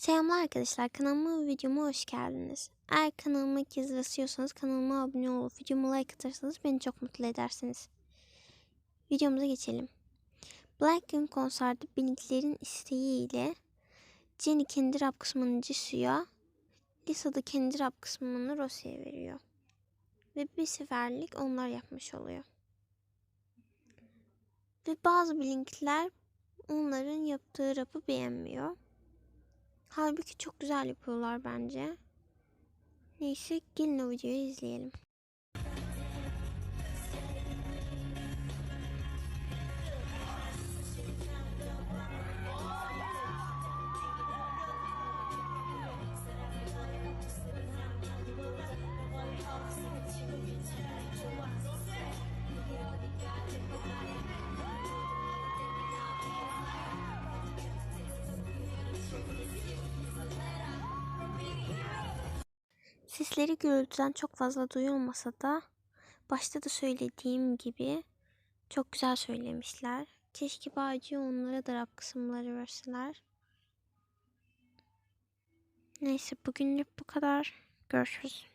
Selamlar arkadaşlar kanalıma ve videoma hoş geldiniz. Eğer kanalıma ilk kez rastlıyorsanız kanalıma abone olup videoma like atarsanız beni çok mutlu edersiniz. Videomuza geçelim. Blackpink konserde Blink'lerin isteğiyle Jennie kendi rap kısmını Jisoo'ya, Lisa da kendi rap kısmını Rosy'ye veriyor. Ve bir seferlik onlar yapmış oluyor. Ve bazı Blink'ler onların yaptığı rapı beğenmiyor. Halbuki çok güzel yapıyorlar bence. Neyse gelin o videoyu izleyelim. Sesleri gürültüden çok fazla duyulmasa da başta da söylediğim gibi çok güzel söylemişler. Keşke Bağcı'ya onlara da rap kısımları verseler. Neyse bugünlük bu kadar. Görüşürüz.